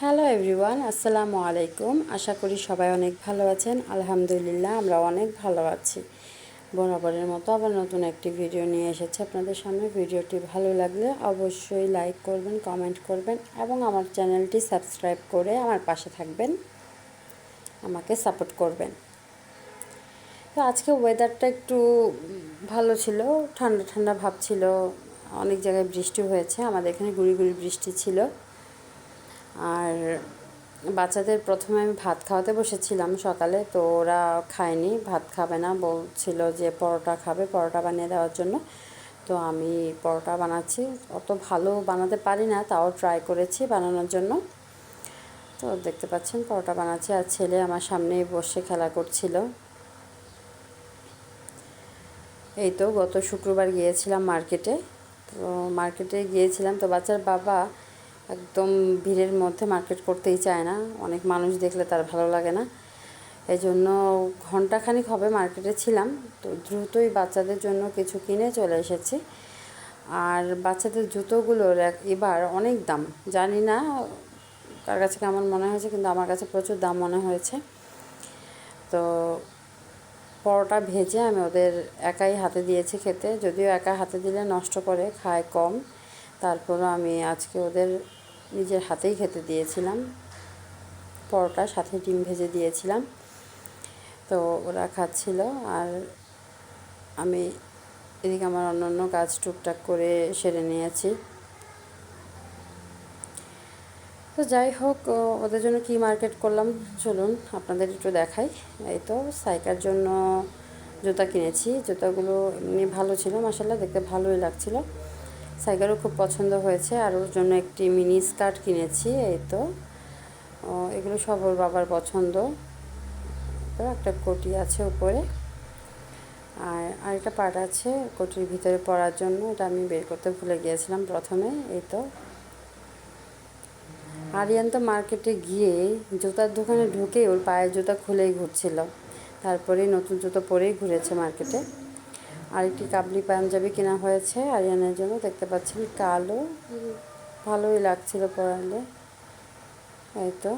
Hello everyone আসসালামু আলাইকুম আশা করি সবাই অনেক ভালো আছেন। আলহামদুলিল্লাহ, আমরা অনেক ভালো আছি। বরাবরের মতো আবার নতুন একটি ভিডিও নিয়ে এসেছি আপনাদের সামনে। ভিডিওটি ভালো লাগলে অবশ্যই লাইক করবেন কমেন্ট করবেন এবং আমার চ্যানেলটি সাবস্ক্রাইব করে আমার পাশে থাকবেন। আমাকে সাপোর্ট করবেন। তো আজকে ওয়েদারটা একটু ভালো ছিল, ঠান্ডা ঠান্ডা ভাব ছিল, অনেক জায়গায় বৃষ্টি হয়েছে। আমাদের এখানে গুড়ি গুড়ি বৃষ্টি ছিল। আর বাচ্চাদের প্রথমে আমি ভাত খাওয়াতে বসেছিলাম সকালে, তো ওরা খায়নি, ভাত খাবে না, বলছিল যে পরোটা খাবে, পরোটা বানিয়ে দেওয়ার জন্য। তো আমি পরোটা বানাচ্ছি, অত ভালো বানাতে পারি না, তাও ট্রাই করেছি বানানোর জন্য। তো দেখতে পাচ্ছেন পরোটা বানাচ্ছি, আর ছেলে আমার সামনেই বসে খেলা করছিল। এই তো গত শুক্রবার গিয়েছিলাম মার্কেটে তো মার্কেটে গিয়েছিলাম, তো বাচ্চার বাবা একদম ভিড়ের মধ্যে মার্কেট করতেই চায় না। অনেক মানুষ দেখলে তার ভালো লাগে না। এই জন্য ঘন্টাখানিক হবে মার্কেটে ছিলাম। তো দ্রুতই বাচ্চাদের জন্য কিছু কিনে চলে এসেছি। আর বাচ্চাদের জুতোগুলোর এবার অনেক দাম। জানি না কার কাছে কেমন মনে হয়েছে, কিন্তু আমার কাছে প্রচুর দাম মনে হয়েছে। তো পরোটা ভেজে আমি ওদের একাই হাতে দিয়েছি খেতে। যদিও একা হাতে দিলে নষ্ট করে, খায় কম। তারপরও আমি আজকে ওদের নিজের হাতেই খেতে দিয়েছিলাম। পরোটা, সাথে ডিম ভেজে দিয়েছিলাম। তো ওরা খাচ্ছিল আর আমি এদিকে আমার অন্য অন্য কাজ টুকটাক করে সেরে নিয়েছি। তো যাই হোক ওদের জন্য কি মার্কেট করলাম? চলুন, আপনাদের একটু দেখাই। এই তো, সাইকার জন্য জুতা কিনেছি। জুতাগুলো এমনি ভালো ছিল মাসাল্লাহ দেখতে ভালোই লাগছিল। সাইকেলও খুব পছন্দ হয়েছে, আর ওর জন্য একটি মিনি স্কার্ট কিনেছি, এই তো। এগুলো সব ওর বাবার পছন্দ। তো একটা কোটি আছে উপরে। আর আরেকটা পার্ট আছে কোটির ভিতরে পড়ার জন্য, এটা আমি বের করতে ভুলে গিয়েছিলাম প্রথমে, এই তো। আরিয়ান তো মার্কেটে গিয়ে জুতার দোকানে ঢুকে ওর পায়ের জুতা খুলেই ঘুরছিল। তারপরেই নতুন জুতো পরেই ঘুরেছে মার্কেটে। আরেকটি কাবলি পাঞ্জাবি কেনা হয়েছে আরিয়ানের জন্য। দেখতে পাচ্ছেন কালো। ভালোই লাগছিল পরালে। এই তো।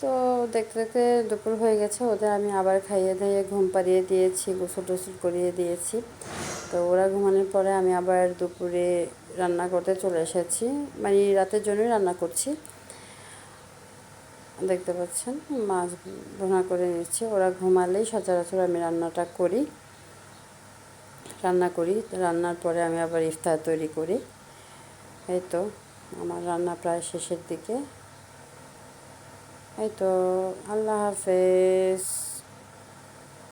তো দেখতে দেখতে দুপুর হয়ে গেছে, ওদের আমি আবার খাইয়ে দিয়ে ঘুম পাড়িয়ে দিয়েছি, গোসল টোসল করিয়ে দিয়েছি। তো ওরা ঘুমানোর পরে আমি আবার দুপুরে রান্না করতে চলে এসেছি। মানে রাতের জন্যই রান্না করছি। দেখতে পাচ্ছেন, মাছ ভোনা করে নিচ্ছি। ওরা ঘুমালেই সচরাচর আমি রান্নাটা করি। রান্না করি। রান্নার পরে আমি আবার ইফতার তৈরি করি। এই তো, আমার রান্না প্রায় শেষের দিকে। এই তো, আল্লাহ হাফেজ।